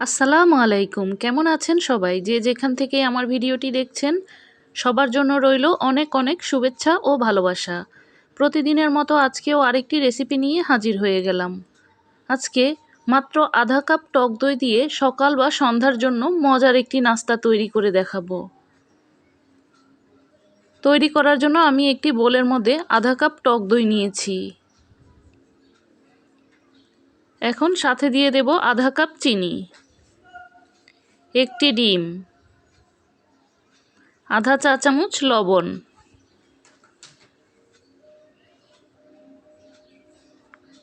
আসসালামু আলাইকুম। কেমন আছেন সবাই? যে যেখান থেকে আমার ভিডিওটি দেখছেন, সবার জন্য রইল অনেক অনেক শুভেচ্ছা ও ভালোবাসা। প্রতিদিনের মতো আজকেও আরেকটি রেসিপি নিয়ে হাজির হয়ে গেলাম। আজকে মাত্র আধা কাপ টক দই দিয়ে সকাল বা সন্ধ্যার জন্য মজার একটি নাস্তা তৈরি করে দেখাবো। তৈরি করার জন্য আমি একটি বোলের মধ্যে আধা কাপ টক দই নিয়েছি। এখন সাথে দিয়ে দেব আধা কাপ চিনি। একটি ডিম, আধা চা চামচ লবণ,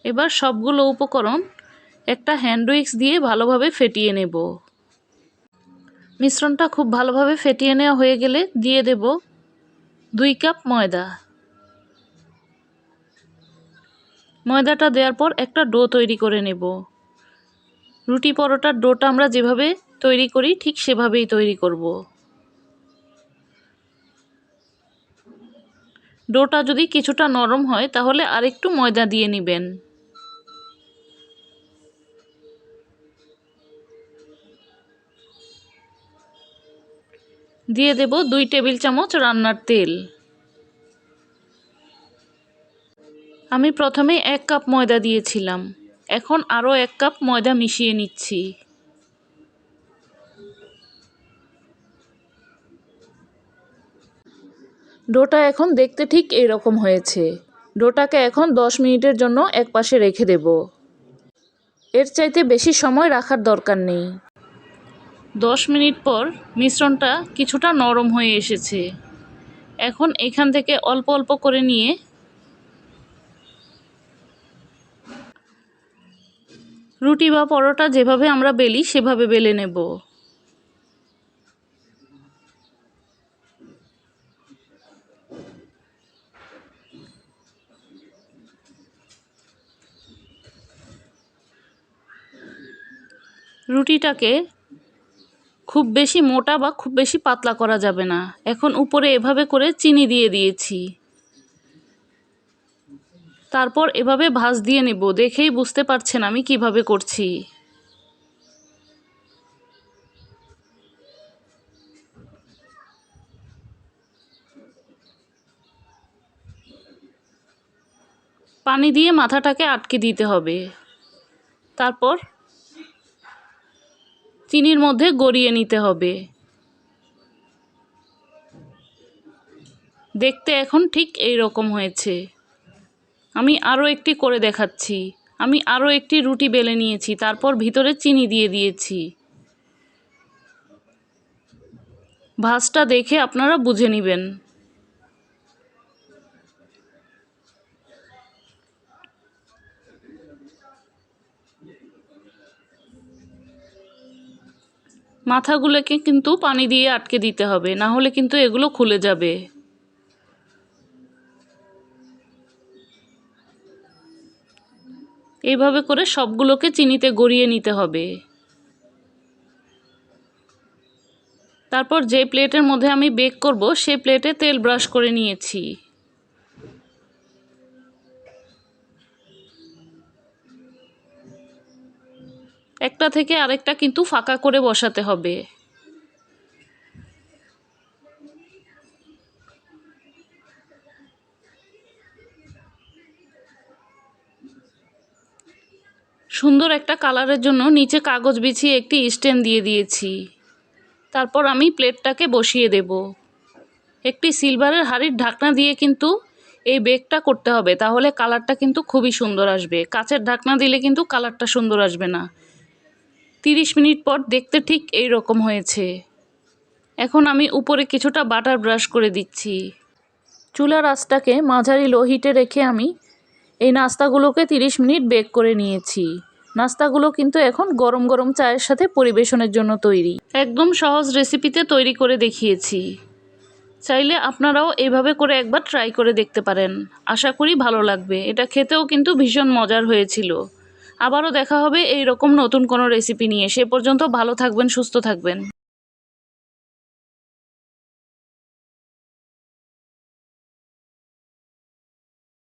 এবার সবগুলো উপকরণ একটা হ্যান্ড উইক্স দিয়ে ভালোভাবে ফেটিয়ে নেব। মিশ্রণটা খুব ভালোভাবে ফেটিয়ে নেওয়া হয়ে গেলে দিয়ে দেব দুই কাপ ময়দা। ময়দাটা দেওয়ার পর একটা ডো তৈরি করে নেব। রুটি পরোটার ডোটা আমরা যেভাবে তৈরি করি, ঠিক সেভাবেই তৈরি করব। ডোটা যদি কিছুটা নরম হয়, তাহলে আরেকটু ময়দা দিয়ে নেবেন। দিয়ে দেব দুই টেবিল চামচ রান্নার তেল। আমি প্রথমে এক কাপ ময়দা দিয়েছিলাম। এখন আরও এক কাপ ময়দা মিশিয়ে নিচ্ছি। ডোটা এখন দেখতে ঠিক এরকম হয়েছে। ডোটাকে এখন দশ মিনিটের জন্য এক পাশে রেখে দেব। এর চাইতে বেশি সময় রাখার দরকার নেই। দশ মিনিট পর মিশ্রণটা কিছুটা নরম হয়ে এসেছে। এখন এখান থেকে অল্প অল্প করে নিয়ে রুটি বা পরোটা যেভাবে আমরা বেলি, সেভাবে বেলে নেব। রুটিটাকে খুব বেশি মোটা বা খুব বেশি পাতলা করা যাবে না। এখন উপরে এভাবে করে চিনি দিয়ে দিয়েছি। তারপর এভাবে ভাঁজ দিয়ে নেব, দেখেই বুঝতে পারছেন আমি কীভাবে করছি। পানি দিয়ে মাথাটাকে আটকে দিতে হবে। তারপর চিনির মধ্যে গড়িয়ে নিতে হবে। দেখতে এখন ঠিক এই রকম হয়েছে। আমি আরও একটি করে দেখাচ্ছি। আমি আরও একটি রুটি বেলে নিয়েছি, তারপর ভিতরে চিনি দিয়ে দিয়েছি। ভাজটা দেখে আপনারা বুঝে নেবেন। মাথাগুলোকে কিন্তু পানি দিয়ে আটকে দিতে হবে, না হলে কিন্তু এগুলো খুলে যাবে। এইভাবে করে সবগুলোকে চিনিতে গড়িয়ে নিতে হবে। তারপর যে প্লেটের মধ্যে আমি বেক করব, সে প্লেটে তেল ব্রাশ করে নিয়েছি। একটা থেকে আরেকটা কিন্তু ফাঁকা করে বসাতে হবে। সুন্দর একটা কালারের জন্য নিচে কাগজ বিছিয়ে একটি স্ট্যান্ড দিয়ে দিয়েছি। তারপর আমি প্লেটটাকে বসিয়ে দেব। একটি সিলভারের হাড়ির ঢাকনা দিয়ে কিন্তু এই বেকটা করতে হবে, তাহলে কালারটা কিন্তু খুবই সুন্দর আসবে। কাচের ঢাকনা দিলে কিন্তু কালারটা সুন্দর আসবে না। তিরিশ মিনিট পর দেখতে ঠিক এই রকম হয়েছে। এখন আমি উপরে কিছুটা বাটার ব্রাশ করে দিচ্ছি। চুলার আঁচটাকে মাঝারি লো হিটে রেখে আমি এই নাস্তাগুলোকে তিরিশ মিনিট বেক করে নিয়েছি। নাস্তাগুলো কিন্তু এখন গরম গরম চায়ের সাথে পরিবেশনের জন্য তৈরি। একদম সহজ রেসিপিতে তৈরি করে দেখিয়েছি। চাইলে আপনারাও এভাবে করে একবার ট্রাই করে দেখতে পারেন। আশা করি ভালো লাগবে। এটা খেতেও কিন্তু ভীষণ মজার হয়েছিল। আবারও দেখা হবে এই রকম নতুন কোনো রেসিপি নিয়ে। সে পর্যন্ত ভালো থাকবেন, সুস্থ থাকবেন।